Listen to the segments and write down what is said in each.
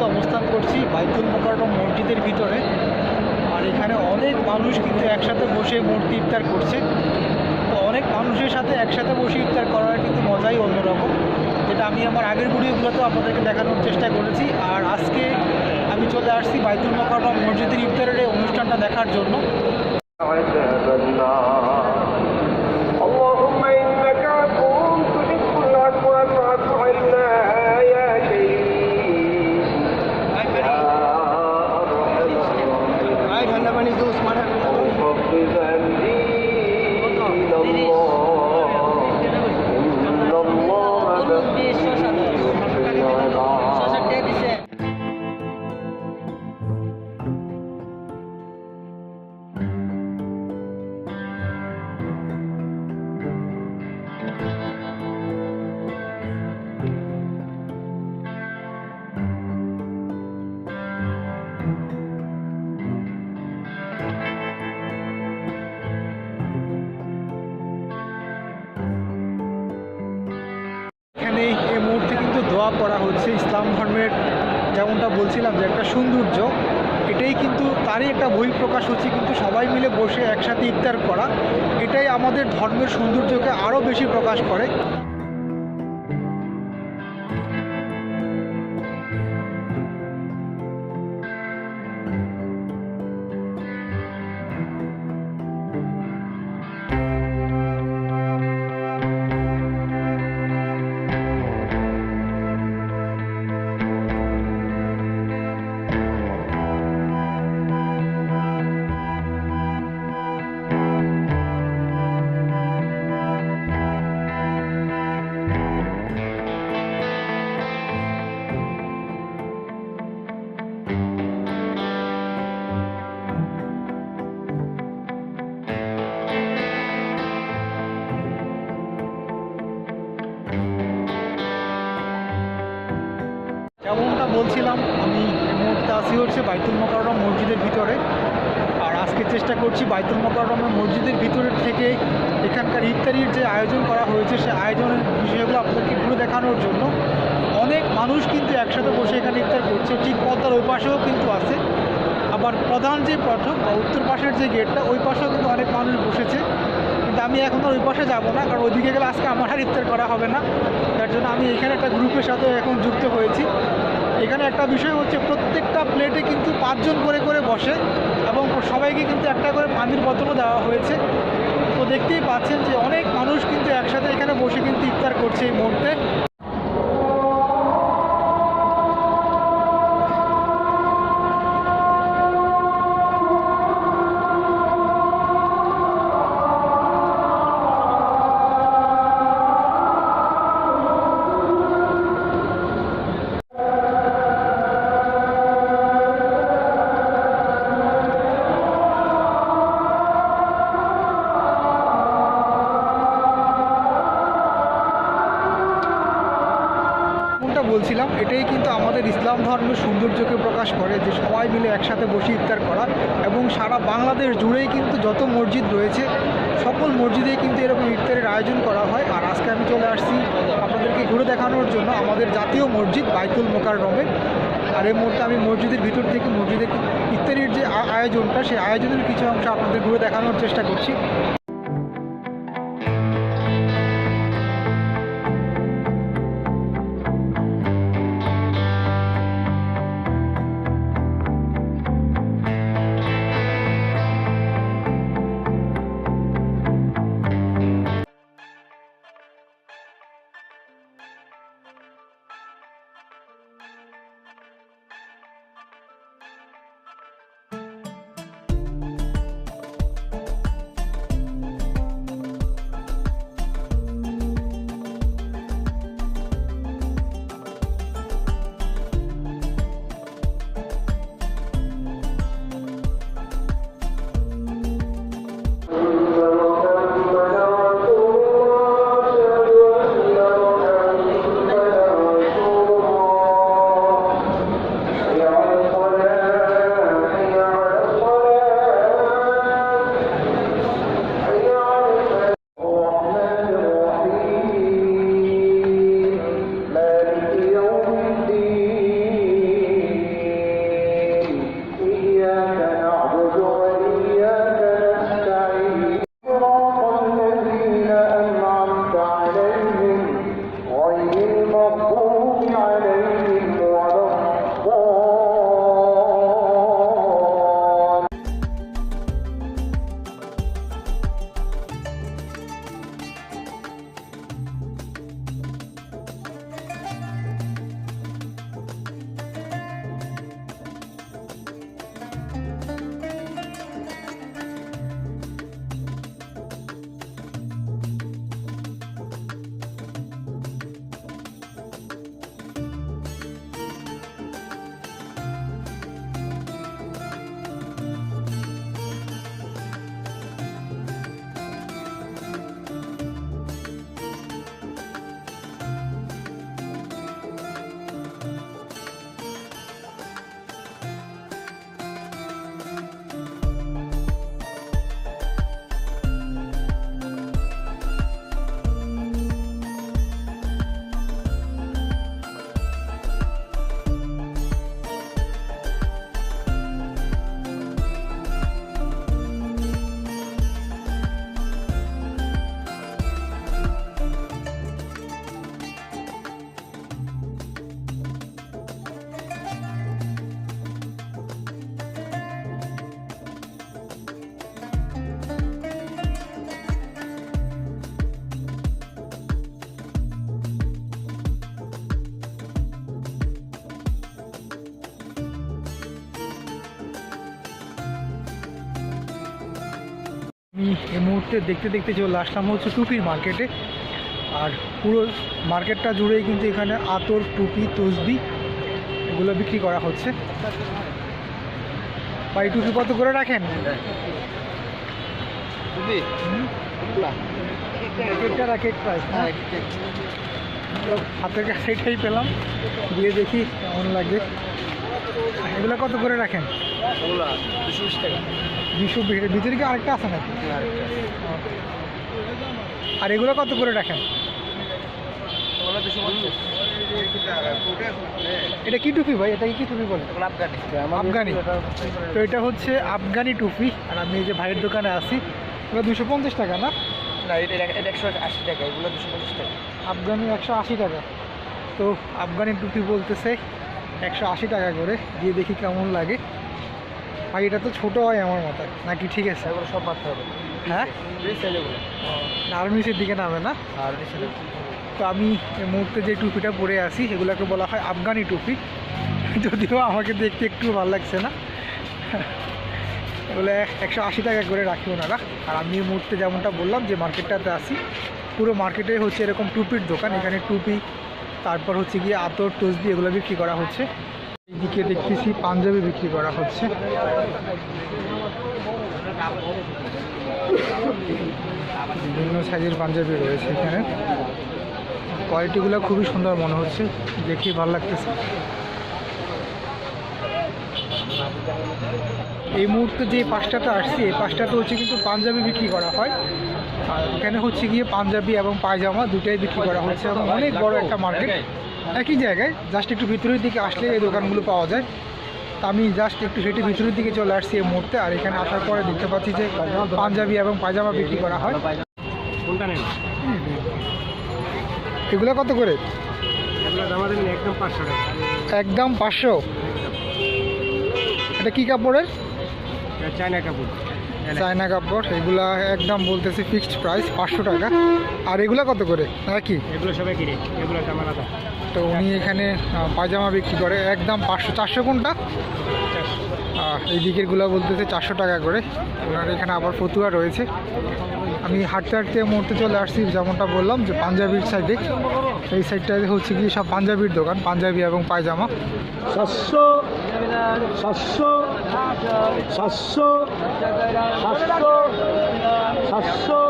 মুহূর্তে অবস্থান করছি বাইতুল মোকাররম মসজিদের ভিতরে। আর এখানে অনেক মানুষ কিন্তু একসাথে বসে মূর্তি ইফতার করছে। তো অনেক মানুষের সাথে একসাথে বসে ইফতার করার কিন্তু মজাই অন্যরকম, যেটা আমি আমার আগের ভিডিওগুলোতেও আপনাদেরকে দেখানোর চেষ্টা করেছি। আর আজকে আমি চলে আসছি বাইতুল মোকাররম মসজিদের ইফতারের এই অনুষ্ঠানটা দেখার জন্য। দোয়া পড়া হচ্ছে ইসলাম ধর্মের যেমনটা বলছিলাম যে একটা সৌন্দর্য, এটাই কিন্তু তারই একটা বই প্রকাশ হচ্ছে, কিন্তু সবাই মিলে বসে একসাথে ইফতার করা, এটাই আমাদের ধর্মের সৌন্দর্যকে আরও বেশি প্রকাশ করে। হচ্ছে বাইতুল মোকাররম মসজিদের ভিতরে। আর আজকে চেষ্টা করছি বাইতুল মোকাররমের মসজিদের ভিতরের থেকে এখানকার ইফতারির যে আয়োজন করা হয়েছে, সে আয়োজনের বিষয়গুলো আপনাদেরকে ঘুরে দেখানোর জন্য। অনেক মানুষ কিন্তু একসাথে বসে এখানে ইফতার করছে, ঠিক পদ্মার ওই পাশেও কিন্তু আছে। আবার প্রধান যে পথক বা উত্তর পাশের যে গেটটা, ওই পাশেও কিন্তু অনেক মানুষ বসেছে। কিন্তু আমি এখন ওই পাশে যাব না, কারণ ওইদিকে গেলে আজকে আমার আর ইফতার করা হবে না। তার জন্য আমি এখানে একটা গ্রুপের সাথে এখন যুক্ত হয়েছি। এখানে একটা বিষয় হচ্ছে প্রত্যেকটা প্লেটে কিন্তু পাঁচজন করে করে বসে এবং সবাইকে কিন্তু একটা করে পানির বোতলও দেওয়া হয়েছে। তো দেখতেই পাচ্ছেন যে অনেক মানুষ কিন্তু একসাথে এখানে বসে কিন্তু ইফতার করছে এই মুহূর্তে। এটাই কিন্তু আমাদের ইসলাম ধর্মের সৌন্দর্যকে প্রকাশ করে যে সবাই মিলে একসাথে বসে ইফতার করা এবং সারা বাংলাদেশ জুড়েই কিন্তু যত মসজিদ রয়েছে, সকল মসজিদেই কিন্তু এরকম ইফতারের আয়োজন করা হয়। আর আজকে আমি চলে আসছি আপনাদেরকে ঘুরে দেখানোর জন্য আমাদের জাতীয় মসজিদ বাইতুল মোকাররমে। আর এই মুহূর্তে আমি মসজিদের ভিতর থেকে মসজিদের ইফতারির যে আয়োজনটা, সেই আয়োজনের কিছু অংশ আপনাদের ঘুরে দেখানোর চেষ্টা করছি। আমি এই মুহূর্তে দেখতে দেখতে চলে আসলাম হচ্ছে টুপির মার্কেটে। আর পুরো মার্কেটটা জুড়েই কিন্তু এখানে আতর টুপি তসবি এগুলো বিক্রি করা হচ্ছে। ভাই টুপি কত করে রাখেন? তো হাতের কাছে এটাই পেলাম। দিয়ে দেখি কেমন লাগে। এগুলো কত করে রাখেন? দুশো বিশ ভিতরে কি আরেকটা আছে নাকি? আর এগুলো কত করে রাখেন? এটা কি টুপি ভাই? এটা কি টুপি বলে? আফগানি। তো এটা হচ্ছে আফগানি টুপি। আর আমি এই যে ভাইয়ের দোকানে আছি এগুলো দুশো পঞ্চাশ টাকা না? একশো আশি টাকা এগুলো দুশো পঞ্চাশ টাকা। আফগানি একশো আশি টাকা। তো আফগানি টুপি বলতেছে একশো আশি টাকা করে দিয়ে দেখি কেমন লাগে। ভাই এটা তো ছোটো হয় আমার মাথায় নাকি ঠিক আছে? এগুলো সব মারতে হবে। হ্যাঁ? আর নিচের দিকে নামে না? আর তো আমি এই মুহূর্তে যে টুপিটা পরে আসি এগুলোকে বলা হয় আফগানি টুপি। যদিও আমাকে দেখতে একটু ভালো লাগছে না। এগুলো একশো আশি টাকা করে রাখি ওনারা। আর আমি এই মুহূর্তে যেমনটা বললাম যে মার্কেটটাতে আসি পুরো মার্কেটে হচ্ছে এরকম টুপির দোকান। এখানে টুপি তারপর হচ্ছে গিয়ে আতর তসবি এগুলো বিক্রি করা হচ্ছে। এইদিকে দেখতেছি পাঞ্জাবি বিক্রি করা হচ্ছে। বিভিন্ন সাইজের পাঞ্জাবি রয়েছে এখানে। কোয়ালিটিগুলো খুবই সুন্দর মনে হচ্ছে দেখি ভালো লাগতেছে। এই মুহূর্তে যে পাঁচটাতে আসছি, এই পাঁচটাতে হচ্ছে কিন্তু পাঞ্জাবি বিক্রি করা হয়। আর এখানে হচ্ছে গিয়ে পাঞ্জাবি এবং পায়জামা দুটাই বিক্রি করা হচ্ছে। এবং অনেক বড় একটা মার্কেট একই জায়গায় জাস্ট একটু ভিতরের দিকে আসলে এই দোকানগুলো পাওয়া যায়। তা আমি জাস্ট একটু হেঁটে ভিতরের দিকে চলে আসছি এই মুহূর্তে আর এখানে আসার পরে দেখতে পাচ্ছি যে পাঞ্জাবি এবং পায়জামা বিক্রি করা হয়। এগুলো কত করে? একদম পাঁচশো এটা কি কাপড়ের? চায়না কাপড়। চায়না কাপড় এগুলা একদম বলতেছি ফিক্সড প্রাইস পাঁচশো টাকা। আর এগুলা কত করে? নাকি? এগুলো সবাই কিনে এগুলো আলাদা। তো উনি এখানে আহ, পায়জামা বিক্রি করে। একদম পাঁচশো চারশো কোনটা? এই দিকেরগুলো বলতেছে চারশো টাকা করে। ওনার এখানে আবার ফতুয়া রয়েছে। আমি হাঁটতে হাঁটতে এই মুহূর্তে চলে আসছি যেমনটা বললাম যে পাঞ্জাবির সাইডে এই সাইডটাতে হচ্ছে কি সব পাঞ্জাবির দোকান পাঞ্জাবি এবং পায়জামা। সাতশো সাতশো সাতশো সাতশো সাতশো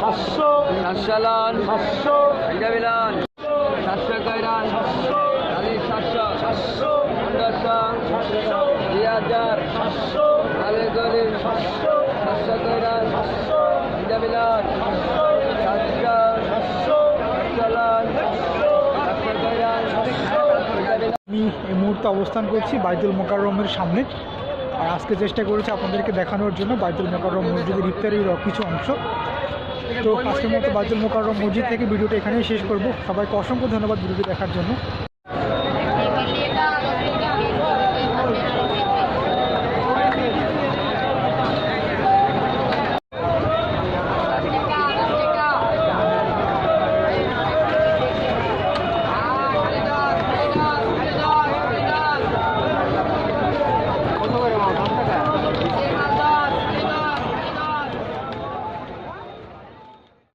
সাতশো সাতশো। আমি এই মুহূর্তে অবস্থান করছি বাইতুল মোকাররমের সামনে। আর আজকে চেষ্টা করেছি আপনাদেরকে দেখানোর জন্য বাইতুল মোকাররম মসজিদের ইফতারির কিছু অংশ। তো আজকের মতো বাজুল মোকাররম মসজিদ থেকে ভিডিওটা এখানেই শেষ করব। সবাইকে অসংখ্য ধন্যবাদ ভিডিওটি দেখার জন্য।